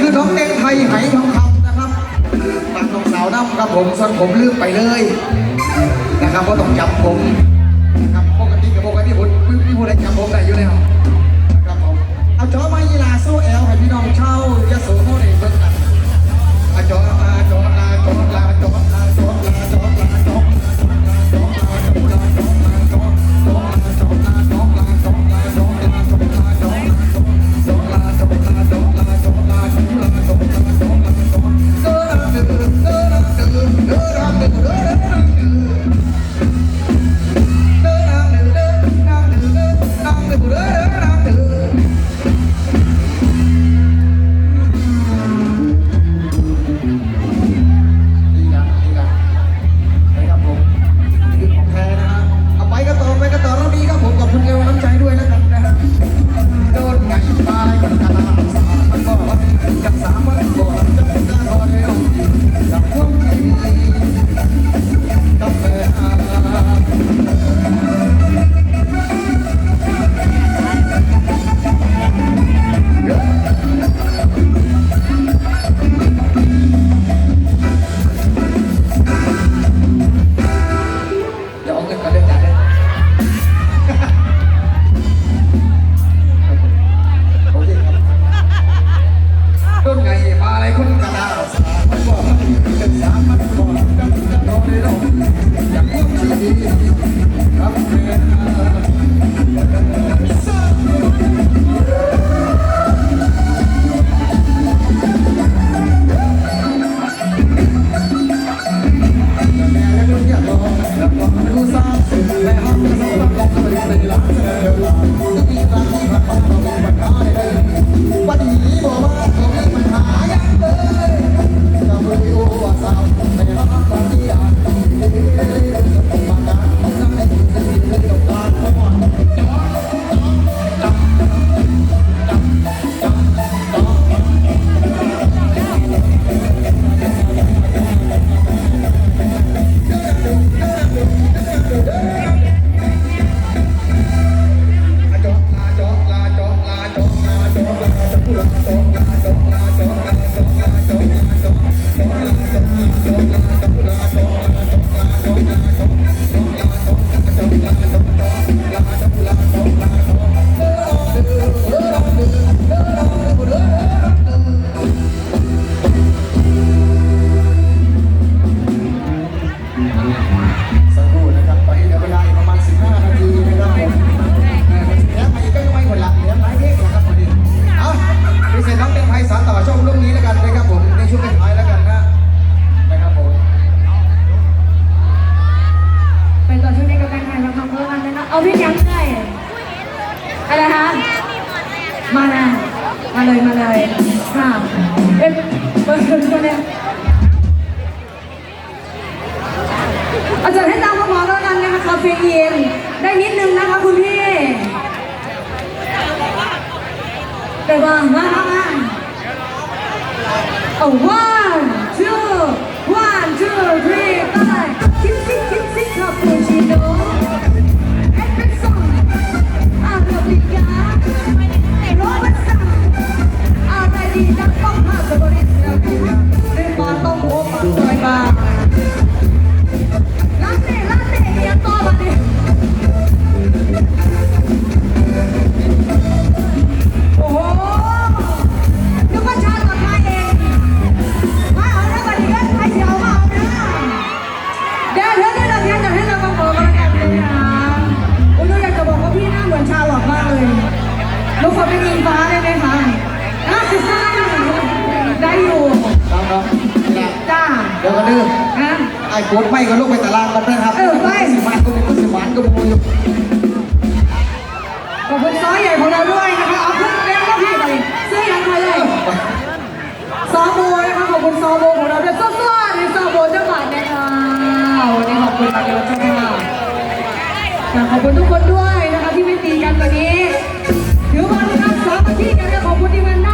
คือน้องเต็งไทยไหทองคำนะครับตัดตรงสาวน้ำครับผมส่วนผมลืมไปเลยนะครับเพราะต้องจับผมนะครับปกติกับปกติผมพี่ผู้ใดจับผมได้อยู่แล้วนะครับผมเอาจอมายีลาโซเอลให้พี่น้องเช่ายะโสโน่เด็เบิ่งกันเอาจอมา ว่าว่าโอ้ว เดี๋ยวกันเด้อฮะไอ้โกดไม่ก็ลูกไปตารางกันนะครับเออไป สิมัก็เป็นคนสิมานก็เป็นคนอยู่ขอบคุณซ้อยใหญ่ของเราด้วยนะคะ เอาขึ้นเร็วก็พี่ไปเสื้อยันมาเลยซอโบนะคะขอบคุณซอโบของเราด้วยสู้ๆในซอโบจังหวัดนะคะวันนี้ขอบคุณมากเลยจ้าค่ะขอบคุณทุกคนด้วยนะคะที่ไม่ตีกันวันนี้ ถือว่านะครับสามัคคีกันแลขอบคุณที่มัน